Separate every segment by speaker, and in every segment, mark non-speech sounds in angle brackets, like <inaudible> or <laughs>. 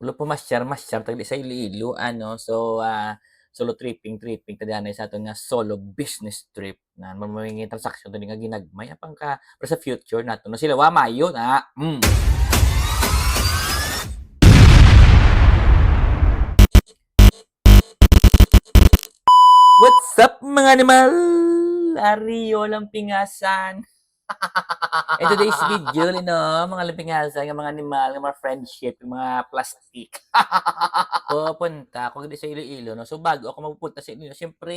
Speaker 1: Wala po masyar-masyar tagdi sa Iloilo ano, so, ah, solo tripping tripping tadi anay sa aton nga solo business trip na mamamingin transaksyon tadi nga ginagmay apang ka para sa future naton na sila wa maayo na, hmm. What's up mga animal? Ariyo Lampingasan. In today's video no, mga lampingasan nga mga animal, nga mga friendship, yung mga plastic. <laughs> Pupunta ako dito sa Iloilo 'no, so bago ako mapupunta sa Iloilo siyempre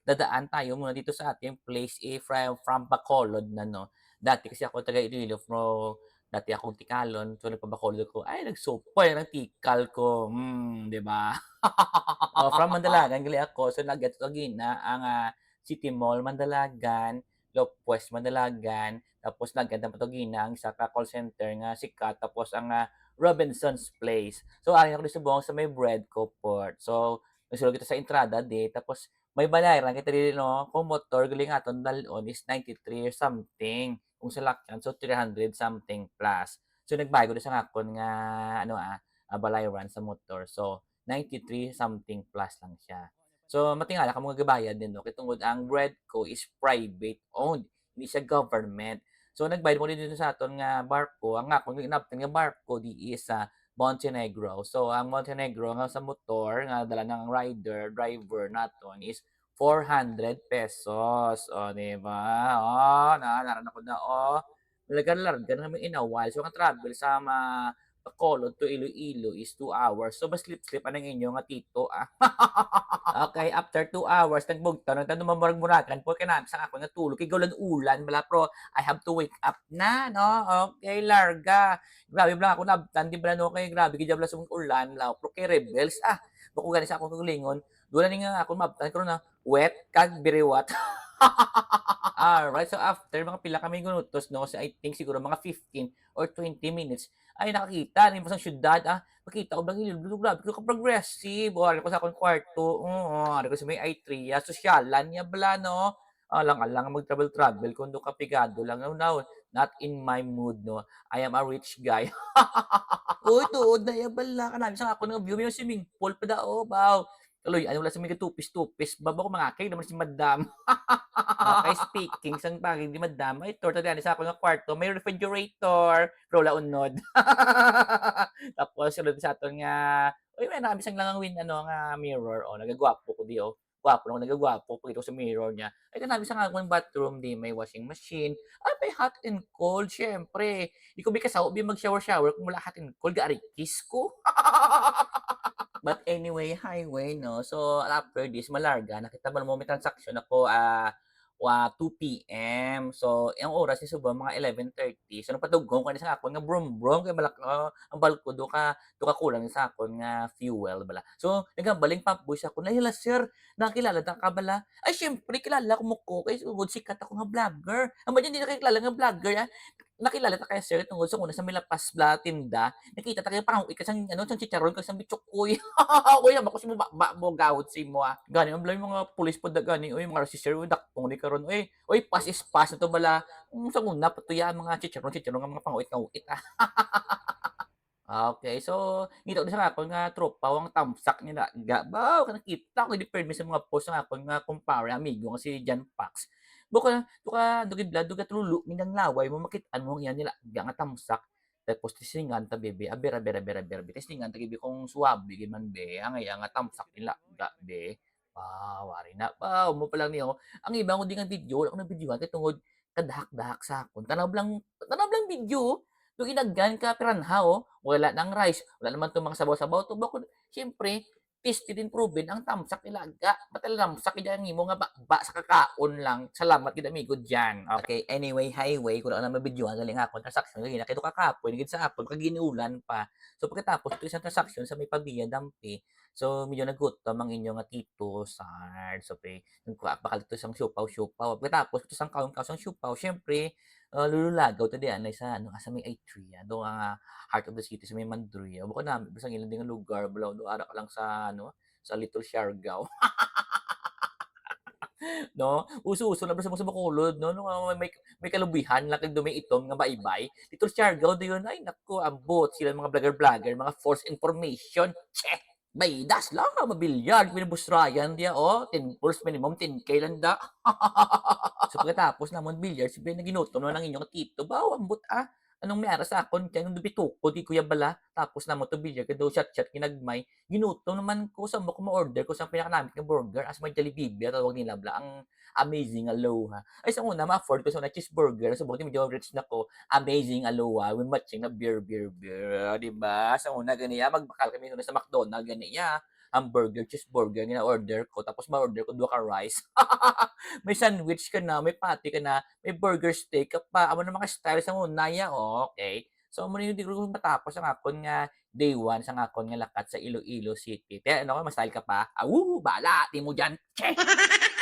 Speaker 1: dadaan tayo muna dito sa ating place, eh, from from Bacolod na 'no. Dati kasi ako taga Iloilo fro dati akong Tikalon, so nagpa-Bacolod ako, ay nagsupoy ng tikal ko, hmm, 'di ba? <laughs> Oh, from Mandalagan gali ako, so nag-get gina ang, ah, City Mall Mandalagan, Lopez Mandalagan, tapos nag-get naman to gina ang isa ka call center nga sikat, tapos ang, ah, Robinson's Place. So ayon ako subong sa may Breadco Port. So nagsulod kita sa entrada di, tapos may bayaran kita dili 'no, kung motor gali nga aton dalon is 93 or something, kung salakyan so 300 something plus. So nagbayad ko sa ngakon nga ano, ah, ah, balayran sa motor, so 93 something plus lang siya. So matingala ka mo gabayad din 'no, kay tungod ang Breadco is private owned, hindi siya government. So nagbayad mo din sa aton nga barko, ang akong ginabtan nga barko di is sa Montenegro. So ang Montenegro nga sa motor nga dala ng rider, driver naton is ₱400. Oh, 'di ba? Oh, na naran ako na, oh. Largan-largan kami in a while. So ang travel sa ma Bacolod to Iloilo is 2 hours. So maslip-slip anang inyo nga tito, ah. <laughs> Okey, after 2 hours nagbugtaw nagtanong mamurag-muragan puro kinahanglan sa ako nga tulog kay ulan bala pero I have to wake up na 'no. Okey, larga. Grabe bala ako nabtan di bala 'no kay grabe gid bala sung ulan law pero kay rebels, ah, bako gani sa akong kaugalingon, doon ni nga ako mabtan karon na. Wet kag biriwat. <laughs> Alright, so after mga pila ka minutos 'no, so I think siguro mga 15 or 20 minutes. Ay nakakita rin sa siyudad, ah, makita ko bang Iloilo grabe ka progressive. Oh, ari ko sa akong kwarto, oo, ari ko sa may Atria, sosyalan niya bala 'no. Alang-alang mag-travel-travel. Kundo ka pigado lang. Now, not in my mood 'no. I am a rich guy. <laughs> Uy, tuod na ya bala kanami sa ako nga view. May swimming pool pa daw, baw. Tuloy ano wala sa mga tupis-tupis, baba ko mangakay naman si madam. Okey, speaking sang bagay di madam, ay torta dali sa ako nga kwarto may refrigerator, pero wala unod. <laughs> Tapos sulod sa aton nga uy may nakabisang lang ang win ano nga mirror, oh, nagagwapo ko di, oh. Gwapo naman nagagwapo pagita ko sa mirror niya. Ay kanami sa akong bathroom di may washing machine, ay may hot and cold siyempre. Di ko bikasaw bi mag-shower-shower kung wala hot and cold gaari kiss ko. <laughs> But anyway, highway 'no, so after this malarga nakita mo naman may transaksyon ako, ah, wa 2 PM. So ang oras is subong mga 11:30 so nagpadugong ko ni sa akon nga brum-brum kay balak ah, ang balko do ka do ka kulang sa akon nga fuel bala. So nagabaling pump buys ako na, "Hala sir, nakilala ta ka bala?" Ay siyempre kilala ko mo ko kay sugod sikat ako nga vlogger. Amo diyan di nakakilala nga vlogger, ah. Nakilala ta kay sir tungod sa una sa may lapas bala tinda, nakita ta kay pangawi ka sang ano sang chicharon kag sang bitchokoy. Kuya <laughs> bako si mo ba mo gawod si mo. Gani ang balay mga pulis pod gani, uy mga si sir uy dakpong ni karon, uy uy pass is pass na to bala. Hmm, sang una patuyaan mga chicharon-chicharon nga mga pangawit-ngawit, ah. <laughs> Okey, so ngita ko sa akon nga tropa ang tamsak ni Naga, baw nakita ko di permi sa mga post ng akon nga kumpare, amigo nga si Jan Pax. Buka tuka dugid-la dugat lulo mindang laway mo makit-an mo yan nila nga tamsak. Tapos tisningan ta bebe, aber aber aber aber be tisningan ta gibi kung suwabe gid man be, angay nga tamsak nila ga be. Baw wari na baw mo pa lang ni, oh. Ang iba ko di nga video, wala ko nabidyohan kay tungod kadahak-dahak sa akon. Tanaw lang tanaw lang video, yung inaggan ka piranha, oh. Wala ng rice, wala naman 'tong mga sabaw-sabaw, to bako siyempre tested and proven ang tamsak nilaga. Batal lamsak ija ang imo nga bakba sa kakaon lang. Salamat gid amigo diyan. Okey, anyway, highway kun ano mabidyohan gali nga akon transaksyon gali na kay kakapoy gid sa hapon kag ginuulan pa. So pagkatapos ito isang transaksyon sa may Pabia Dampi, so medyo nagutom ang inyo nga tito Sarge, so pre nagkuha pa kadto sang siopaw-siopaw. Pagkatapos ito sang kaon-kaon sang siopaw siyempre, ah, lululagaw ta diyan ay sa ano, sa may Atria, do nga heart of the city sa may Mandurria. Bukod na bisan ilan din nga lugar balaw do ara lang sa ano, sa Little Siargao. <laughs> 'No, uso-uso na sa sa Bacolod 'no, ah, may may kalubihan lang kag dumay itom nga baybay. Sa Siargao dayon ay naku ambot sila mga vlogger-vlogger, mga false information, che! Baydas lang mabilyag minibus Ryan diya, oh, 10 course minimum 10K lang da. <laughs> So pagkatapos namon bilyag siyempre na ginutom naman ang inyong tito, "Baw ambot, ah, anong may ara sa akon kay nung bitukod di kuya bala." Tapos namon to bilyag daw chat-chat ginagmay, ginutom naman ko saan ba ko ma-order ko? Sa pinakanamit nga burger? As may Jollibee tawag nila bala, ang Amazing Aloha. Ay sa una ma-afford ko sa una cheeseburger, sa buti medyo rich na ko, Amazing Aloha with matching na beer, beer, beer, 'di ba? Sa una ganiya magbakal kami sa McDonald ganiya, hamburger, cheeseburger gina-order ko tapos ma-order ko duha ka rice. <laughs> May sandwich ka na, may patty ka na, may burger steak ka pa, amo na mga style sa unaya, okey. So amo na yung di ko matapos ang akon nga day 1 sa akon nga lakat sa Iloilo City. Kaya ano, ma-style ka pa? Awu, bahala, di mo diyan, che! <laughs>